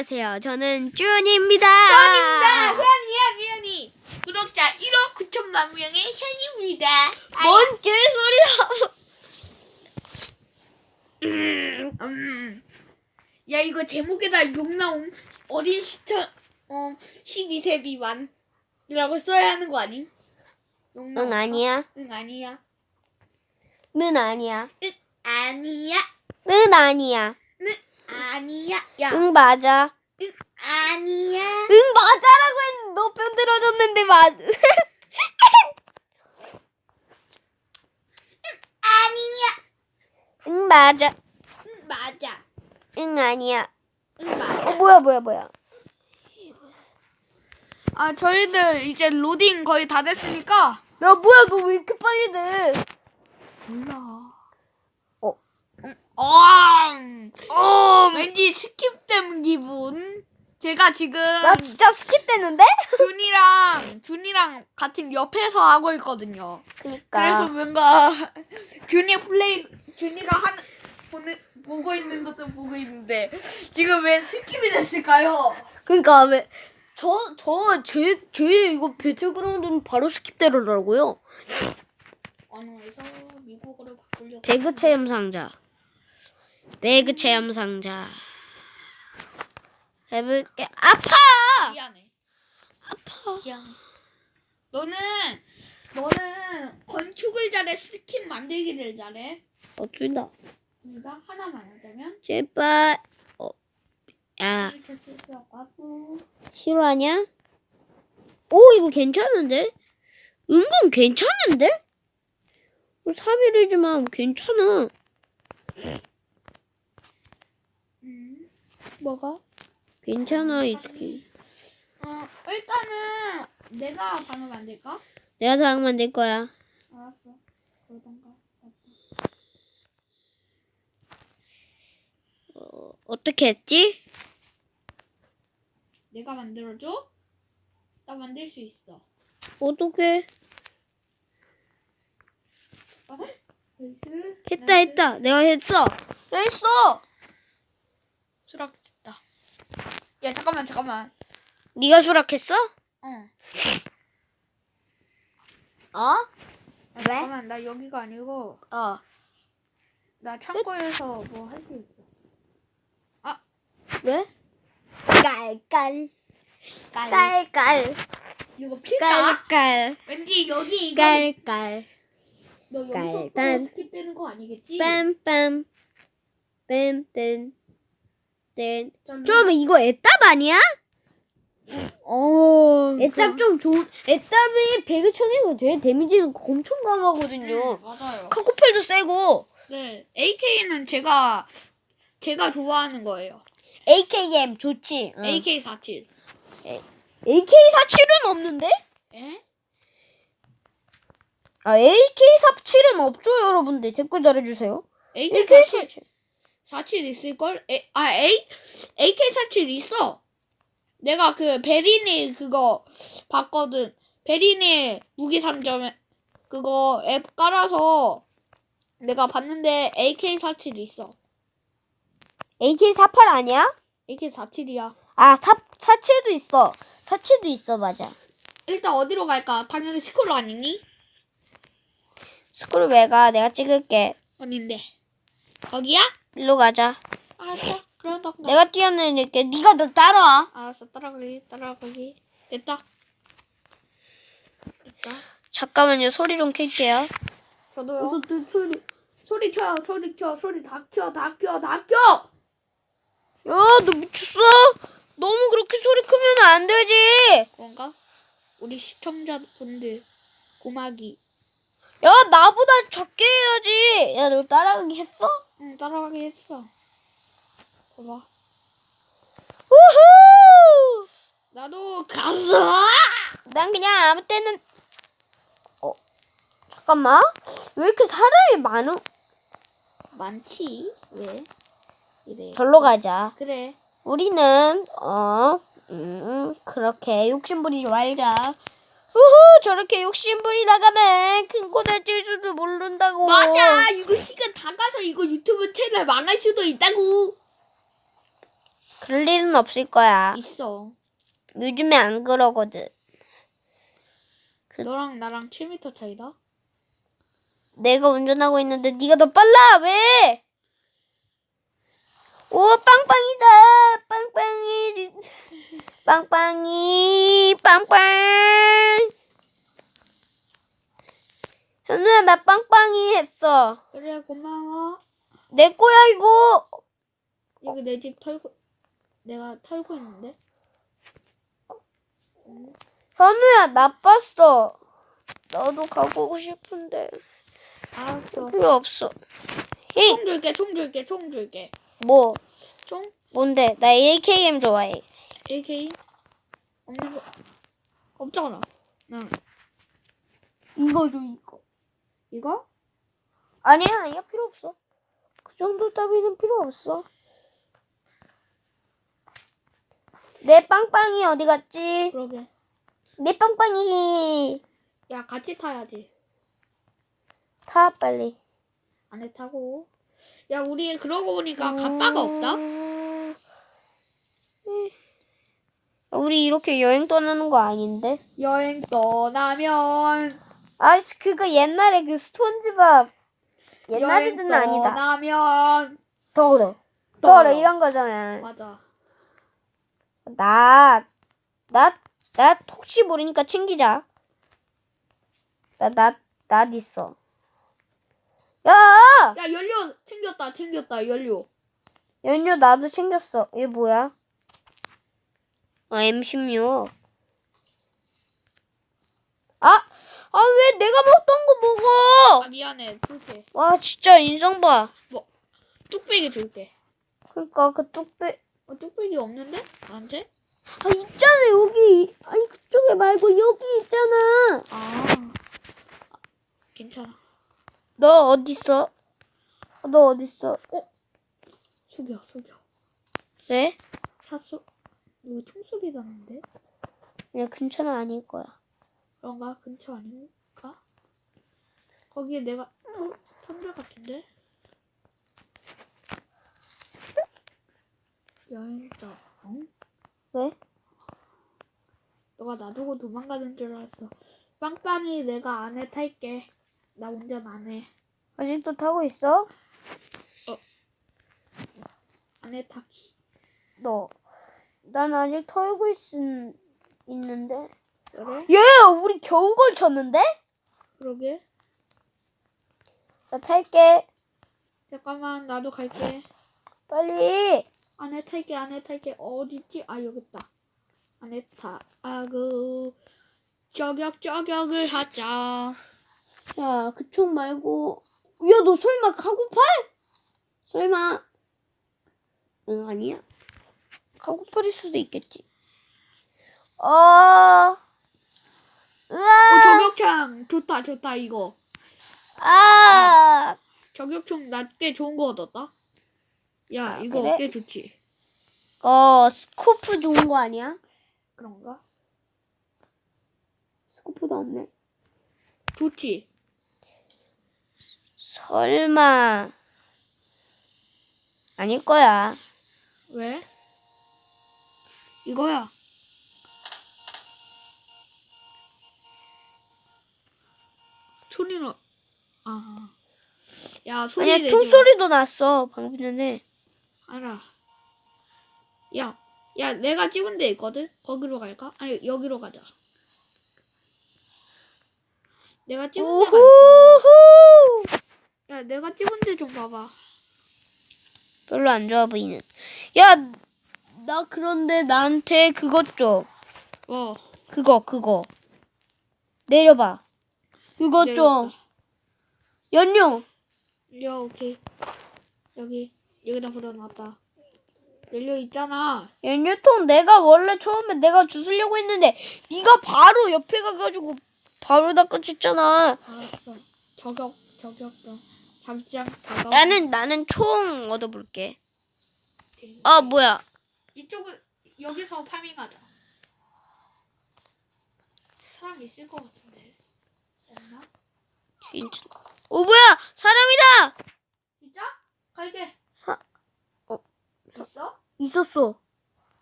안녕하세요. 저는 쭈입니다. 현입니다. 현이야 미연이. 구독자 1억 9천만 명의 현입니다. 뭔 개소리야? 음. 야 이거 제목에다 욕 나옴. 어린 시청 어 12세 미만이라고 써야 하는 거 아니? 욕응 나옴. 아니야. 응 아니야. 는 아니야. 응 아니야. 는 아니야. 응 아니야. 야. 응 맞아. 응 아니야. 응 맞아라고 했는데 너 편 들어줬는데 맞. 아니야. 응 맞아. 응 맞아. 응 아니야. 응 맞아. 어 뭐야 뭐야 뭐야. 아 저희들 이제 로딩 거의 다 됐으니까 야 뭐야 너 왜 이렇게 빨리 돼? 몰라. 어. 어. 왠지 스킵된 기분. 제가 지금 나 진짜 스킵됐는데? 준이랑 준이랑 같은 옆에서 하고 있거든요. 그래서 그니까. 뭔가 준이 플레이 준이가 하는 보는 보고 있는 것도 보고 있는데 지금 왜 스킵이 됐을까요? 그니까 왜? 저저제 이거 배틀그라운드는 바로 스킵되더라고요. 언어에서 미국어로 바꾸려고. 배그 체험 상자. 배그 체험 상자. 해볼게. 아파! 미안해. 아파. 미안해. 너는 너는 건축을 잘해 스킨 만들기를 잘해. 어, 둘 다. 그러니까 하나만 하자면 제발. 어. 야, 싫어하냐? 오, 이거 괜찮은데? 은근 괜찮은데? 3일이지만 괜찮아. 음. 뭐가? 괜찮아, 이 스킨. 어 일단은 내가 방을 만들까? 내가 당 만들 거야. 알았어. 그러던가. 어, 어떻게 했지? 내가 만들어줘? 나 만들 수 있어. 어떻게? 어? 나이스. 했다, 나이스. 했다. 내가 했어. 내가 했어. 수락됐다. 야 잠깐만 잠깐만. 네가 수락했어? 어. 어? 야, 잠깐만 나 여기가 아니고 어. 나 창고에서 뭐할수 있어. 왜? 깔깔. 깔깔. 이거 필까? 깔깔. 왠지 여기 이거 깔깔. 너 여기서 또 깔깔. 스킵되는 거 아니겠지? 빰빰. 빰빰. 땡. 좀좀 이거 애답 아니야? 어. 애답 좀 좋은. 애답이 배그 총이고 되게 데미지는 엄청 네, 강하거든요. 맞아요. 카코펠도 세고. 네. AK는 제가 제가 좋아하는 거예요. AKM 좋지. 응. AK47. AK47은 없는데? 예? 아, AK47은 없죠, 여러분들. 댓글 달아주세요. AK47 AK47. 47 있을 걸? 아, A AK47 있어. 내가 그 베리니 그거 봤거든. 베리니 무기 상점에 그거 앱 깔아서 내가 봤는데 AK47 있어. AK48 아니야? AK47이야. 아, 4, 47도 있어. 47도 있어, 맞아. 일단 어디로 갈까? 당연히 스쿨 아니니? 스쿨 왜 가? 내가 찍을게. 어딘데? 거기야? 일로 가자. 알았어. 그러던가. 내가 뛰어내릴게. 네가 너 따라와. 알았어. 따라가기. 따라가기. 됐다. 됐다. 잠깐만요. 소리 좀 켤게요. 저도요. 소리 소리 켜. 소리 켜. 소리 다 켜. 다 켜. 다 켜. 야, 너 미쳤어? 너무 그렇게 소리 크면 안 되지. 그런가? 우리 시청자분들 고막이. 야, 나보다 작게 해야지. 야, 너 따라가기 했어? 응 따라가기 했어. 봐봐. 우후! 나도 갔어. 난 그냥 아무 때는 어 잠깐만 왜 이렇게 사람이 많어? 많지? 왜? 이래. 절로 가자. 그래. 우리는 어 음, 그렇게 욕심부리지 말자. 우후 저렇게 욕심부리 나가면 큰코 다칠 수도 모른다고. 맞아. 이거 시간 다 가서 이거 유튜브 채널 망할 수도 있다고. 그럴 일은 없을 거야. 있어. 요즘에 안 그러거든. 그- 너랑 나랑 7m 차이다. 내가 운전하고 있는데 네가 더 빨라. 왜? 오 빵빵이다. 빵빵이. 빵빵이. 빵빵. 현우야 나 빵빵이 했어. 그래 고마워. 내 거야 이거. 여기 내 집 털고 내가 털고 있는데. 현우야 나빴어. 너도 가보고 싶은데 알았어. 필요 없어. 헤이 총 줄게 총 줄게 총 줄게. 뭐 총 뭔데? 나 AKM 좋아해. AK 없는 거 없잖아. 응. 이거 줘 이거. 이거? 아니야 아니야 필요 없어. 그 정도 따위는 필요 없어. 내 빵빵이 어디 갔지? 그러게. 내 빵빵이 야 같이 타야지. 타 빨리. 안에 타고. 야 우리 그러고 보니까 갑바가 없다. 음. 우리 이렇게 여행 떠나는 거 아닌데? 여행 떠나면 아, 그거 옛날에 그 여행 옛날에는 아니다. 떠나면 더 그래. 더 더러. 그래 이런 거잖아. 맞아. 나, 나, 나 혹시 모르니까 챙기자. 나, 나, 나 있어. 야! 야 연료 챙겼다 챙겼다 연료. 연료 나도 챙겼어. 얘 뭐야? 어, M16. 아! 아, 왜 내가 먹던 거 먹어! 아 미안해 줄게. 와, 진짜 인성 봐. 뚝배기 줄게. 그니까 그 뚝배, 어, 뚝배기 없는데? 나한테? 아, 있잖아, 여기. 아니, 그쪽에 말고 여기 있잖아. 아 괜찮아. 너 어딨어? 너 어딨어? 숙여 숙여. 왜? 사수. 이거 총소리 나는데? 그냥 근처는 아닐 거야. 그런가? 근처 아닌가? 거기에 내가 터- 턴들 같은데? 여행자. 어? 왜? 너가 놔두고 도망가는 줄 알았어. 빵빵이 내가 안에 탈게. 나 운전 안 해. 아직도 타고 있어? 안에 타기. 너. 난 아직 털고 있, 있는데. 그래? 얘, 우리 겨우 걸쳤는데? 그러게. 나 탈게. 잠깐만 나도 갈게. 빨리. 안에 탈게 안에 탈게 어딨지? 아 여기 있다. 안에 타고 저격 저격을 하자. 야, 그 총 말고. 야, 너 설마 카구팔? 설마. 응, 아니야. 카구팔일 수도 있겠지. 어. 어 으아. 저격총 좋다 좋다 이거. 아. 저격총 나꽤 좋은 거 얻었다. 야 아, 이거 그래? 꽤 좋지. 어, 스코프 좋은 거 아니야? 그런가? 스코프도 없네. 좋지. 설마. 아닐 거야. 왜? 이거야. 소리는 아. 야 소리 아니야, 내지 마. 총소리도 났어, 방금 전에. 알아. 야, 야, 내가 찍은 데 있거든? 거기로 갈까? 아니, 여기로 가자. 내가 찍은 데가 있어. 우후! 야, 내가 찍은 데 좀 봐봐. 별로 안 좋아 보이는. 야, 나 그런데 나한테 그것 줘. 어, 그거, 그거. 내려봐. 그거 좀. 내려왔다. 연료. 연료, 오케이. 여기, 여기다 불어놨다. 연료 있잖아. 연료통 내가 원래 처음에 내가 주스려고 했는데 네가 바로 옆에 가가지고 바로 닦아줬잖아. 알았어. 저격, 저격병. 다가. 나는 나는 총 얻어볼게. 아 뭐야? 이쪽은, 여기서 파밍하자. 사람 있을 것 같은데. 없나? 진짜. 오 뭐야? 사람이다. 진짜? 갈게. 사- 어, 있어? 있었어.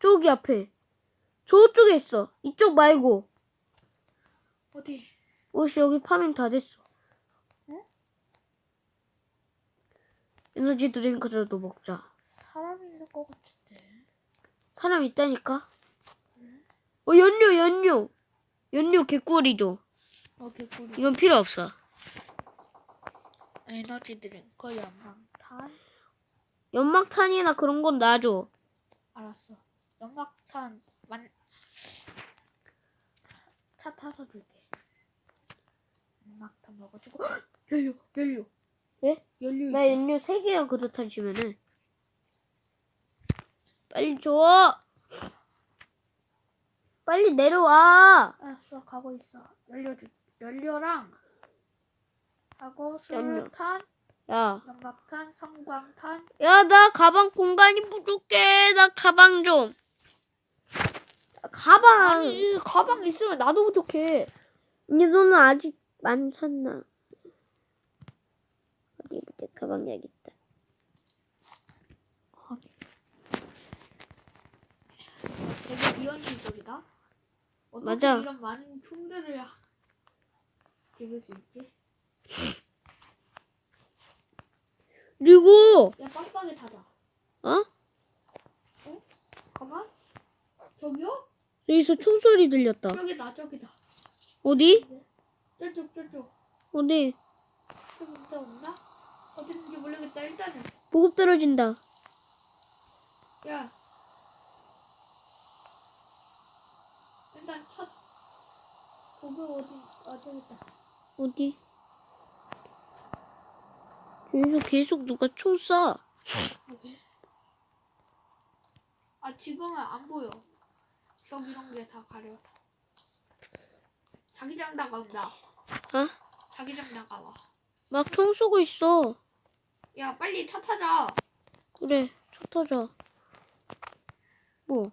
저기 앞에. 저쪽에 있어. 이쪽 말고. 어디? 오씨 여기 파밍 다 됐어. 응? 에너지 드링크라도 먹자. 사람 있는 것 같은데. 사람 있다니까. 어 연료 연료. 연료 개꿀이죠. 여기 꿀 이건 필요 없어. 에너지 드링크 연막탄. 연막탄이나 그런 건 놔줘. 알았어. 연막탄 만. 차 타서 줄게. 연막탄 먹어주고 연료 연료 예? 연료 나 있어. 연료 3개야 그렇다 치면은. 빨리 줘. 빨리 내려와. 알았어 가고 있어. 연료 줄 연료랑 하고. 수류탄, 야. 연막탄, 성광탄. 야, 나 가방 공간이 부족해. 나 가방 좀. 가방. 아니 가방 있으면 나도 부족해. 근데 너는 아직 많잖아. 어디 보자. 가방 여기 있다. 되게 비현실적이다. 어떻게 맞아. 이런 많은 총들을 집을 수 있지? 그리고 야 빵빵히 타자. 어? 가만. 저기요? 여기서 총소리 들렸다. 저기다 저기다. 어디? 저쪽 저쪽. 어디? 저기 있다 없나? 어딘지 모르겠다. 일단은 보급 떨어진다. 야. 일단 첫 보급 어디 아 저기 있다. 어디? 저기서 계속 누가 총 쏴. 여기. 아 지금은 안 보여. 벽 이런 게 다 가려. 자기장 다가온다. 어? 자기장 다가와. 막 총 쏘고 있어. 야 빨리 차 타자. 그래, 차 타자. 뭐?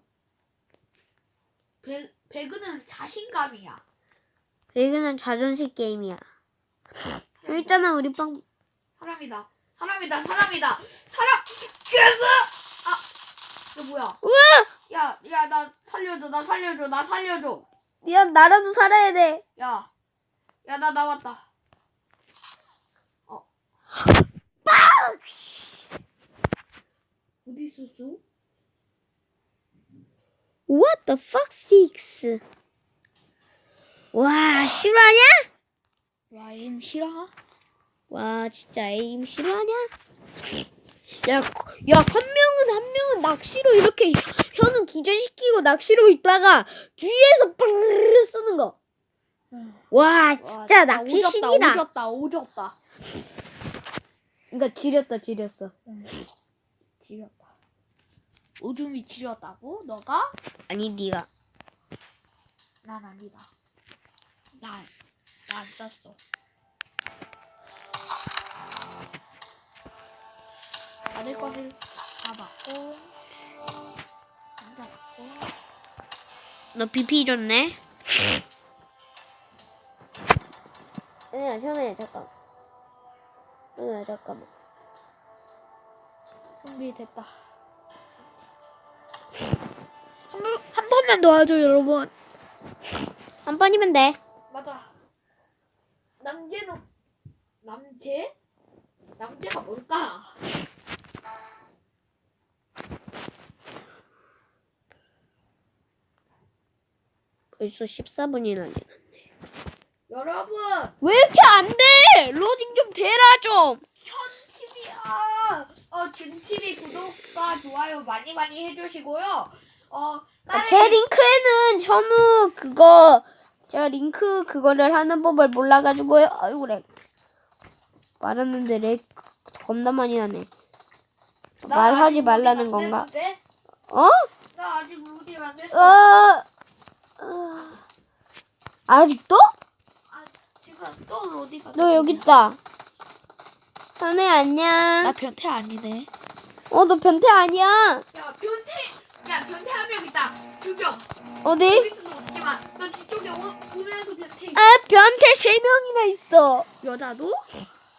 배 배그는 자신감이야. 배그는 자존심 게임이야. 여기 있잖아, 우리 빵. 사람이다. 사람이다. 사람이다. 사람. 그래서 아 이거 뭐야? 우와! 야, 야, 나 살려줘, 나 살려줘, 나 살려줘. 미안, 나라도 살아야 돼. 야, 야, 나 나왔다. 어. 어디 있었어? What the fuck, six? 와, 실화냐? 와, 임 싫어? 와, 진짜 에임 실화냐? 야, 거- 야, 한 명은 한 명은 낚시로 이렇게 현우 기절시키고 낚시로 있다가 주위에서 빠르르 쓰는 거. 와, 진짜 낚시 신이다. 오졌다, 오졌다. 그러니까 지렸다, 지렸어. 지렸다. 오줌이 지렸다고? 너가? 아니, 네가. 난 아니다. 난, 난 썼어. 받을 거는 다 받고, 상자 받고. 너 BP 줬네? 아니야, 현우야, 잠깐. 현우야, 잠깐만. 준비됐다. 한, 번, 한 번만 도와줘, 여러분. 한 번이면 돼. 맞아. 남재는, 남재? 남재가 뭘까? 벌써 14분이나 돼. 여러분, 왜 이렇게 안 돼? 로딩 좀 되라 좀. 현 TV야. 어, 준 TV 구독과 좋아요 많이 많이 해주시고요. 어, 다른 제 링크에는 현우 그거 제가 링크 그거를 하는 법을 몰라가지고요. 아이고 그래. 말하는데 렉 겁나 많이 나네. 나 말하지 아직 말라는 로딩 건가? 됐는데? 어? 나 아직 로딩 안 어? 됐어. 어. 아직도? 아, 지금 또 로딩 안너 여기 있다. 현우야 안녕. 나 변태 아니네. 어 너 변태 아니야. 야, 변태. 야, 변태 한 명 있다. 죽여. 어디? 여기 있으면 없지만 너 뒤쪽에 오, 오면서 변태 있어. 아 변태 세 명이나 있어. 여자도?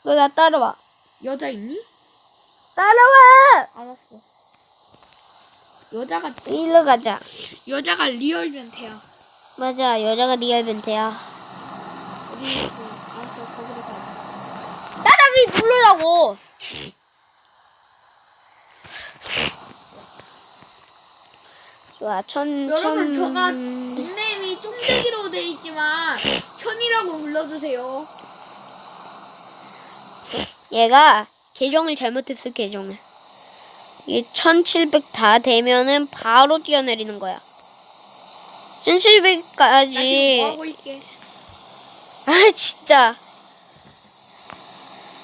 너 나 따라와. 여자 있니? 따라와. 알았어. 여자가 일로 가자. 여자가 리얼 변태야. 맞아, 여자가 리얼 변태야. 어디 그 알았어 거기로 가자. 따라기 누르라고. 좋아, 천, 여러분 천. 저가 닉네임이 쫑대기로 돼 있지만 현이라고 불러주세요. 얘가 계정을 잘못했어, 계정을. 이게 1700 다 되면은 바로 뛰어내리는 거야. 나 지금 1700까지. 뭐. 아, 진짜.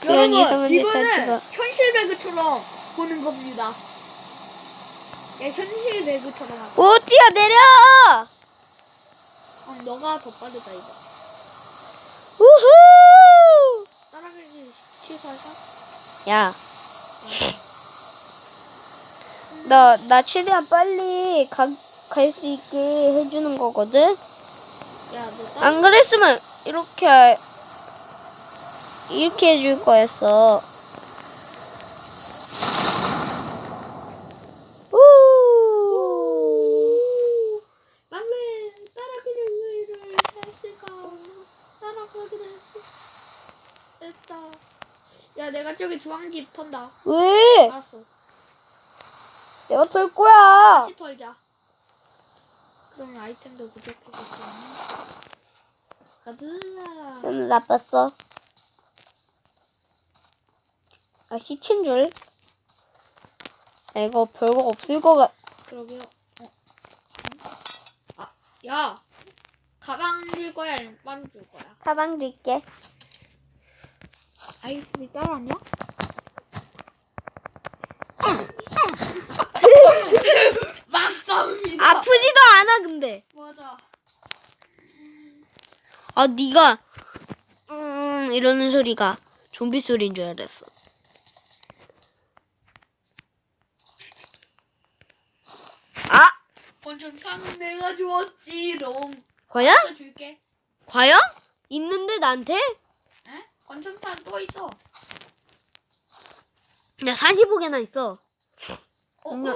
여러분 이거는 하지 마. 현실 배그처럼 보는 겁니다. 야 현실 배그처럼 하자. 오, 뛰어 내려! 어, 너가 더 빠르다 이거. 우후! 따라가기 취소할까? 야, 나, 나 최대한 빨리 갈 수 있게 해주는 거거든? 야너 따라. 안 그랬으면 이렇게, 할- 이렇게 해줄 거였어. 우! 난왜 따라가기를 왜 했을까? 따라가기를 했- 했다. 야 주황집 턴다. 왜? 알았어. 내가 털 거야. 같이 털자. 그러면 아이템도 부족하겠지. 가자. 음, 나빴어. 아, 시친 줄. 아, 이거 별거 없을 거 같. 그러게요. 어. 아, 야. 가방 줄 거야 아니면 빠루 줄 거야? 가방 줄게. 아이템이 따라왔냐? 막싸움이다. 아프지도 않아, 근데. 맞아. 아, 네가 음, 이러는 소리가 좀비 소리인 줄 알았어. 아, 권총탄은 내가 주었지롱. 과연? 또 줄게. 과연? 있는데 나한테? 에? 권총탄 또 있어. 야, 45개나 있어. 어, 음, 어?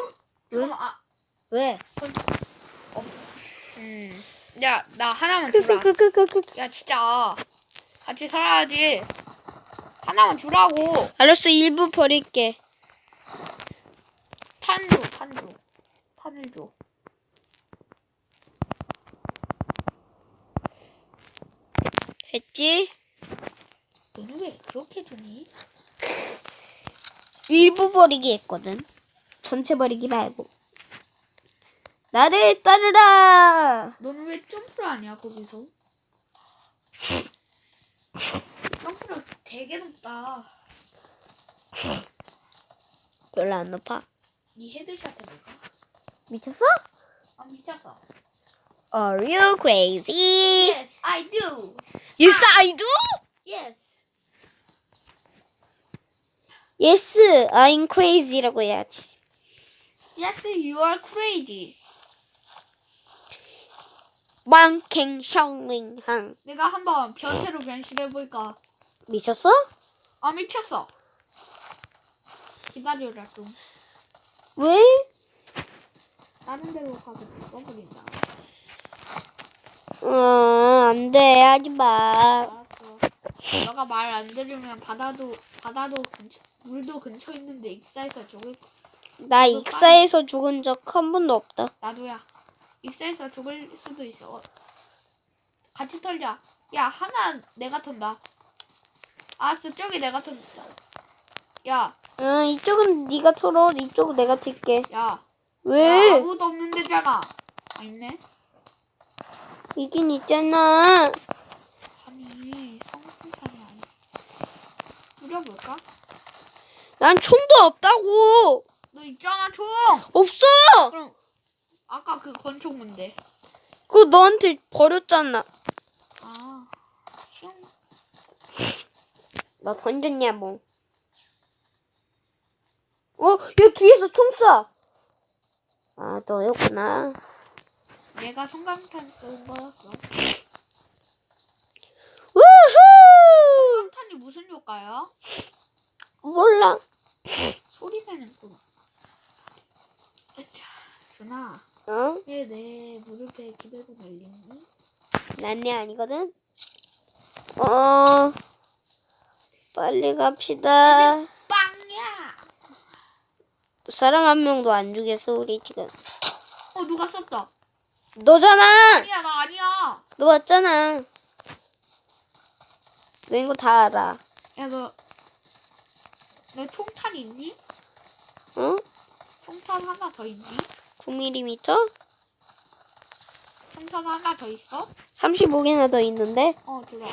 잠깐만. 아, 왜? 어. 음. 야, 나 하나만 주라. 크크크크크. 야, 진짜. 같이 살아야지. 하나만 주라고. 알았어, 일부 버릴게. 탄 줘, 탄 줘. 탄을 줘. 됐지? 너는 왜 그렇게 주니? 일부 버리기 했거든. 전체 버리기 말고. 나를 따르라. 너는 왜 점프를 하냐, 거기서? 점프를 되게 높다. 별로 안 높아. 니 헤드샷 해볼까? 미쳤어? 아, 미쳤어. Are you crazy? Yes, I do. Yes, I do. Yes. Yes, I'm crazy라고 해야지. Yes, you are crazy. 왕캥 샹링항. 내가 한번 변태로 변신해볼까? 미쳤어? 아, 미쳤어. 기다려라, 좀. 왜? 다른 데로 가서 죽어버린다. 어, 안 돼. 하지 마. 알았어. 너가 말 안 들으면 바다도, 바다도 근처, 물도 근처에 있는데 익사해서 죽을, 거- 나 익사에서 죽은 적 한 번도 없다. 나도야. 익사해서 죽을 수도 있어. 같이 털자. 야, 하나 내가 턴다. 알았어, 저기 내가 턴다. 야, 어, 이쪽은 네가 털어. 이쪽은 내가 튈게. 야. 야, 왜? 아무도 없는 데잖아. 아, 있네. 이긴 있잖아. 아니, 성공탄이 아니. 뿌려볼까? 난 총도 없다고. 너 있잖아, 총! 없어. 그럼, 아까 그 권총 뭔데? 그거 너한테 버렸잖아. 아, 슝. 너 던졌냐 뭐. 어, 야 뒤에서 총 쏴. 아, 너였구나. 내가 성광탄 쏜 거였어. 우후! 성광탄이 무슨 효과야? 몰라. 소리 내는 거. 으쌰. 준아, 어? 왜내 무릎에 기대고 날리니? 난리 아니거든? 어, 빨리 갑시다. 빵야! 사람 한 명도 안 죽였어, 우리 지금. 어, 누가 썼다. 너잖아! 아니야, 나 아니야. 너 왔잖아. 너 이거 다 알아. 야, 너, 너 총탄 있니? 어? 총탄 하나 더 있니? 9mm? 총탄 하나 더 있어? 35개나 더 있는데? 어, 들어.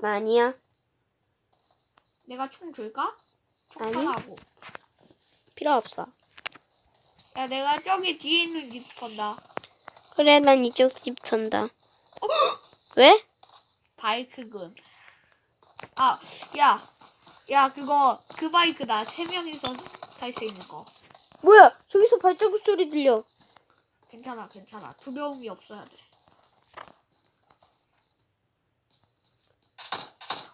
나 아니야. 내가 총 줄까? 아니. 총탄하고. 필요 없어. 야, 내가 저기 뒤에 있는 집 건다. 그래, 난 이쪽 집 턴다. 왜? 바이크군. 아, 야, 야, 그거 그 바이크다. 세 명이서 탈 수 있는 거. 뭐야? 저기서 발자국 소리 들려. 괜찮아, 괜찮아. 두려움이 없어야 돼.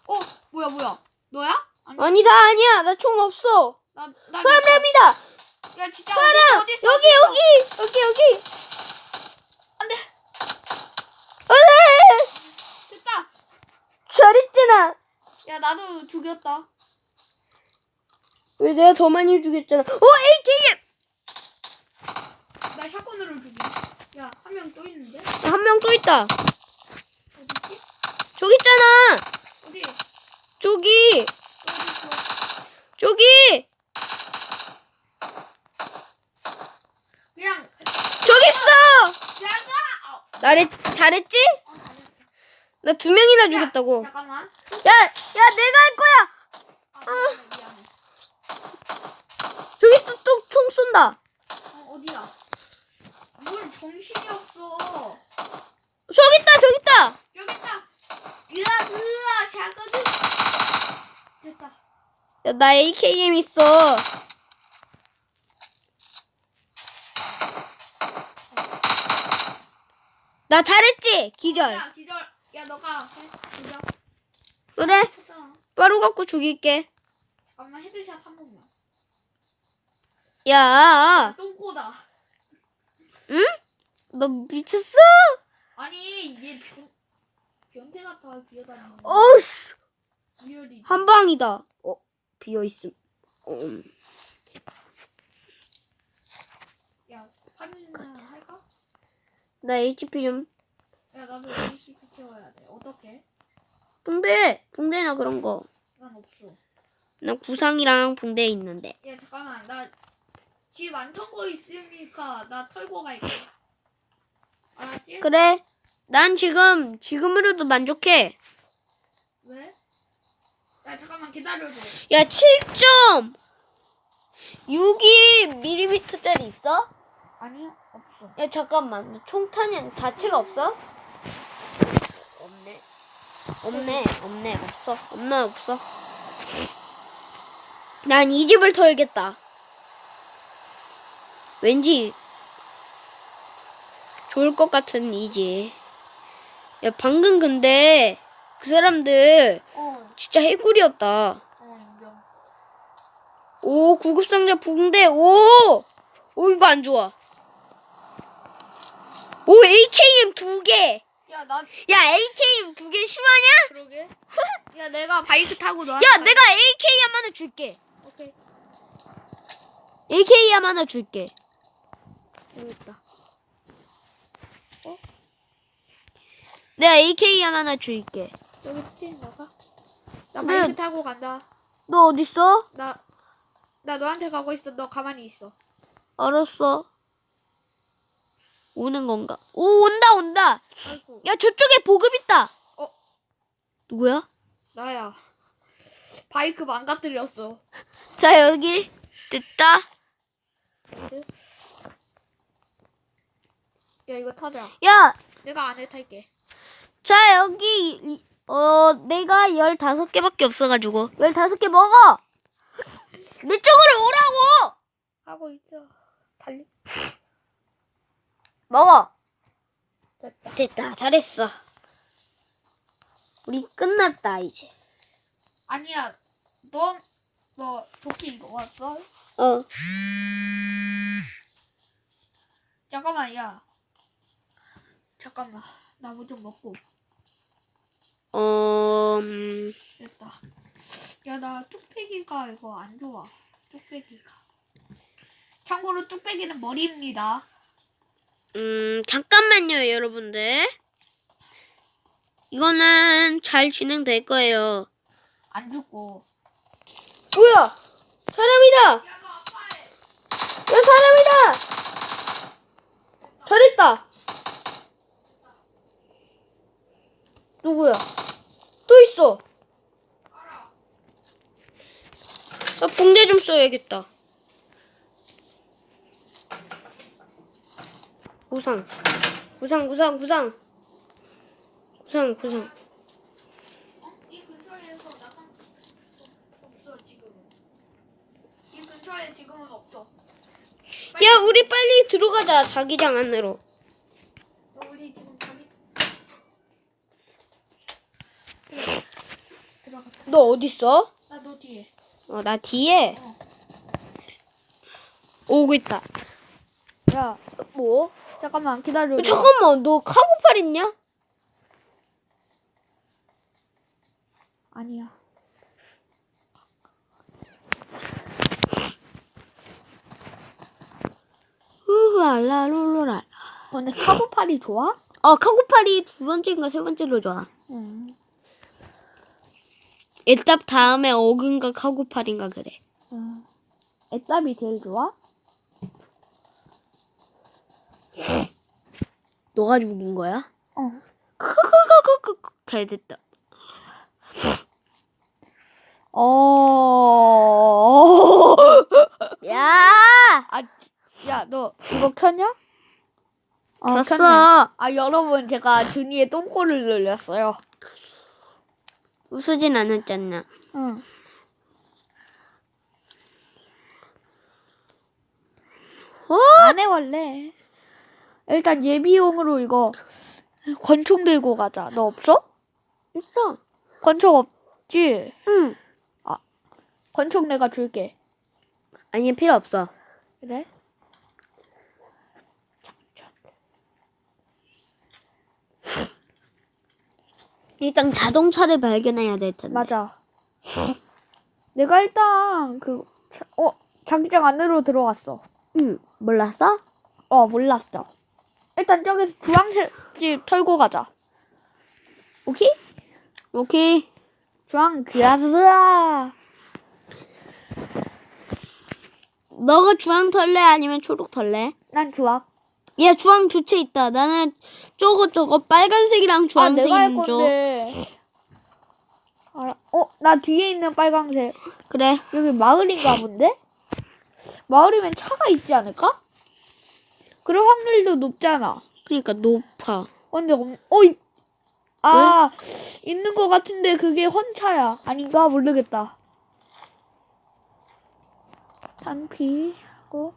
어, 뭐야, 뭐야? 너야? 아니, 아니다, 아니야. 나 총 없어. 나, 나. 사람입니다. 야, 진짜 사람! 어디 있어? 여기, 여기! 여기, 여기! 안 돼. 안돼! 됐다. 잘했잖아. 야, 나도 죽였다. 왜 내가 더 많이 죽였잖아. 어, AKM! 나 샷건으로 죽이. 야, 한 명 또 있는데? 한 명 또 있다. 어디지? 저기 있잖아. 어디? 저기, 어디? 저기, 그냥, 저기 있어. 나가! 나래 잘했지? 어, 잘했어. 나 두 명이나 야, 죽였다고. 잠깐만. 야, 야, 내가 할 거야. 아. 저기 또또총 쏜다. 어, 어디야? 뭘 정신이 없어. 저기 있다, 저기 있다. 여기 있다. 으아, 으아, 작거든. 됐다. 야, 나 AKM 있어. 나 잘했지? 기절. 야, 기절. 야, 너가 해. 기절. 그래, 했잖아. 바로 갖고 죽일게. 잠깐만, 헤드샷 한 번만. 야, 똥꼬다. 응? 너 미쳤어? 아니, 얘 변, 변태 같아, 기어다니는 거. 어우씨. 한 방이다. 어, 비어 있음. 어, 야, 파밍이나 할까? 나 HP 좀. 야, 나도 AC 채워야 돼. 어떻게? 붕대, 붕대나 그런 거. 난 없어. 나 구상이랑 붕대 있는데. 야, 잠깐만. 나 집안 털고 있으니까 나 털고 갈게. 알았지? 그래, 난 지금, 지금으로도 만족해. 왜? 야, 잠깐만 기다려줘. 야, 7.62mm짜리 있어? 아니, 없어. 야, 잠깐만. 너 총탄이 자체가 없어? 없네. 없네, 없네, 없어. 없나, 없어. 난 이 집을 털겠다. 왠지 좋을 것 같은 이 집. 야, 방금 근데 그 사람들 어, 진짜 해꿀이었다. 어, 인정. 오, 구급상자 붕대, 오! 오, 이거 안 좋아. 오, AKM 두 개! 야, 나 야, AKM 두개 싫어하냐? 그러게. 야, 내가 바이크 타고 너. 야, 내가 AKM 하나 줄게. 오케이. AKM 하나 줄게. 여기 있다. 어? 내가 AKM 하나 줄게. 여기 있지, 너가? 나 네. 바이크 타고 간다. 너 어딨어? 나, 나 너한테 가고 있어. 너 가만히 있어. 알았어. 오는 건가? 오, 온다, 온다. 아이고. 야, 저쪽에 보급 있다. 어? 누구야? 나야. 바이크 망가뜨렸어. 자, 여기. 됐다. 야, 이거 타자. 야, 내가 안에 탈게. 자, 여기, 이- 어, 내가 15개밖에 없어가지고. 15개 먹어! 내 쪽으로 오라고! 하고 있어. 달리. 먹어! 됐다. 됐다, 잘했어. 우리 끝났다, 이제. 아니야. 넌, 너 도끼 이거 왔어? 어. 잠깐만, 야. 잠깐만. 나뭐좀 먹고. 어, 음, 됐다. 야, 나 뚝배기가 이거 안 좋아. 뚝배기가. 참고로 뚝배기는 머리입니다. 음, 잠깐만요, 여러분들. 이거는 잘 진행될 거예요. 안 죽고. 뭐야? 사람이다! 야. 야, 사람이다! 잘했다! 누구야? 또 있어! 나 붕대 좀 써야겠다. 구상. 구상, 구상, 구상. 구상, 구상. 어? 이 근처에서 나간 없어 지금은. 이 근처에 지금은 없어. 야, 우리 빨리 들어가자, 자기장 안으로. 너 우리 지금 가니? 너 어딨어? 나 너 뒤에. 어, 나 뒤에. 어. 오고 있다. 야, 뭐? 잠깐만 기다려. 어, 잠깐만, 너 카고팔 있냐? 아니야. 후알라 룰루라. 근데 카고팔이 좋아? 어, 카고팔이 두 번째인가 세 번째로 좋아. 응. 애답 다음에 어근가 카고팔인가 그래. 응. 애답이 제일 좋아? 너가 죽인 거야? 어. 잘 됐다. 어. 야! 아, 야, 너 이거 켰냐? 어, 켰네. 졌어. 아, 여러분, 제가 준이의 똥꼬를 늘렸어요. 웃으진 않았잖아. 응. 어? 안 해, 원래. 일단 예비용으로 이거 권총 들고 가자. 너 없어? 있어. 권총 없지? 응. 권총 내가 줄게. 아니 필요 없어. 그래? 일단 자동차를 발견해야 될 텐데. 맞아. 내가 일단 그, 자- 어, 자기장 안으로 들어갔어. 응. 몰랐어? 어, 몰랐어. 일단 저기서 주황색 털고 가자. 오케이? 오케이. 주황 그라스야. 너가 주황 털래 아니면 초록 털래? 난 주황. 야 주황 주체 있다. 나는 저거 저거 빨간색이랑 아, 주황색 할 있는 쪽. 알아. 어, 나 뒤에 있는 빨강색. 그래. 여기 마을인가 본데? 마을이면 차가 있지 않을까? 그럴 확률도 높잖아. 그러니까 높아. 어, 근데 없, 어, 이- 아, 있는 것 같은데 그게 헌차야. 아닌가? 모르겠다. 단피하고.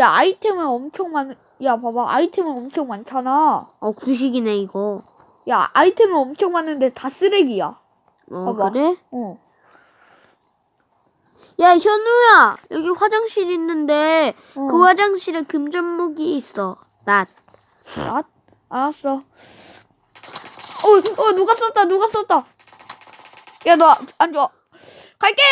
야, 아이템은 엄청 많, 야, 봐봐. 아이템은 엄청 많잖아. 어 구식이네 이거. 야, 아이템은 엄청 많은데 다 쓰레기야. 어 봐봐. 그래? 어. 야 현우야 여기 화장실 있는데 어. 그 화장실에 금전 무기 있어. 낫. 아, 알았어. 어, 어, 누가 썼다, 누가 썼다. 야, 너 안 좋아. 갈게!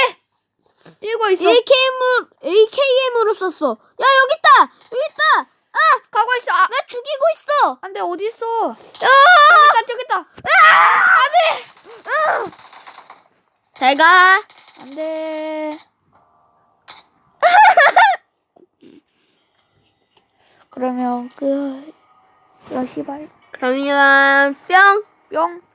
뛰고 있어. AKM으로 AKM으로 썼어. 야 여기 있다. 있다. 가고 있어. 아, 나 죽이고 있어. 안 돼, 어딨어? 야! 저기 있다, 저기 있다. 잘 가. 안 돼. 그러면, 그, 야, 씨발. 그러면 뿅. 뿅.